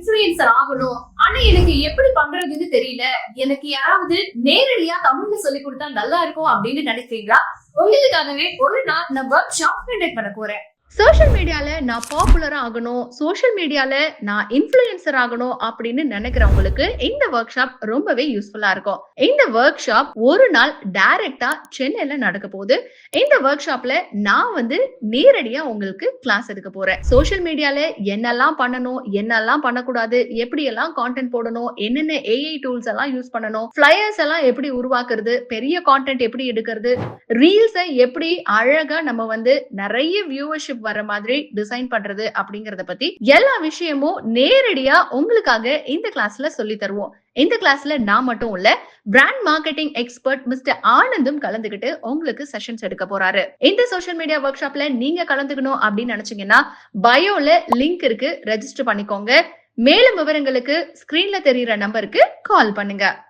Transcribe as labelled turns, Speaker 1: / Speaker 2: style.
Speaker 1: Influencer ஆகணும். ஆனா எனக்கு எப்படி பண்றதுன்னு தெரியல. எனக்கு யாராவது நேரடியா தமிழ்ல சொல்லி கொடுத்தா நல்லா இருக்கும் அப்படின்னு நினைக்கிறீங்களா? உங்களுக்காகவே ஒரு நாள் நான் ஒர்க் ஷாப் கண்டக்ட் பண்ண போறேன்.
Speaker 2: சோஷியல் மீடியால நான் பாப்புலர் ஆகணும். சோஷியல் மீடியால நான் இன்ஃபுளுசர் ஆகணும் அப்படின்னு நினைக்கிறவங்களுக்கு இந்த ஒர்க் ஷாப் ரொம்பவே யூஸ்ஃபுல்லா இருக்கும். இந்த ஒர்க் ஷாப் ஒரு நாள் டைரக்டா சென்னையில நடக்க போகுது. இந்த ஒர்க் ஷாப்ல நான் வந்து நேரடியா உங்களுக்கு கிளாஸ் எடுக்க போறேன். சோஷியல் மீடியால என்னெல்லாம் பண்ணணும் என்னெல்லாம் பண்ணக்கூடாது எப்படி எல்லாம் கான்டென்ட் போடணும் என்னென்ன ஏஐ டூல்ஸ் எல்லாம் யூஸ் பண்ணணும் ஃபிளையர்ஸ் எல்லாம் எப்படி உருவாக்குறது பெரிய கான்டென்ட் எப்படி எடுக்கிறது ரீல்ஸை எப்படி அழகா நம்ம வந்து நிறைய வியூவர்ஷிப் வர மாதிரி டிசைன் பண்றது அப்படிங்கறத பத்தி எல்லா விஷயமும் நேரடியா உங்களுக்காக இந்த கிளாஸ்ல சொல்லி தருவோம். இந்த கிளாஸ்ல நான் மட்டும் இல்ல பிராண்ட் மார்க்கெட்டிங் எக்ஸ்பர்ட் மிஸ்டர் ஆனந்தும் கலந்துகிட்டு உங்களுக்கு செஷன்ஸ் எடுக்க போறாரு. இந்த சோஷியல் மீடியா ஒர்க் ஷாப்ல நீங்க கலந்துக்கணும் அப்படின்னு நினைச்சீங்கன்னா பயோல லிங்க் இருக்கு. ரெஜிஸ்டர் பண்ணிக்கோங்க. மேலும் விவரங்களுக்கு ஸ்கிரீன்ல தெரியுற நம்பருக்கு கால் பண்ணுங்க.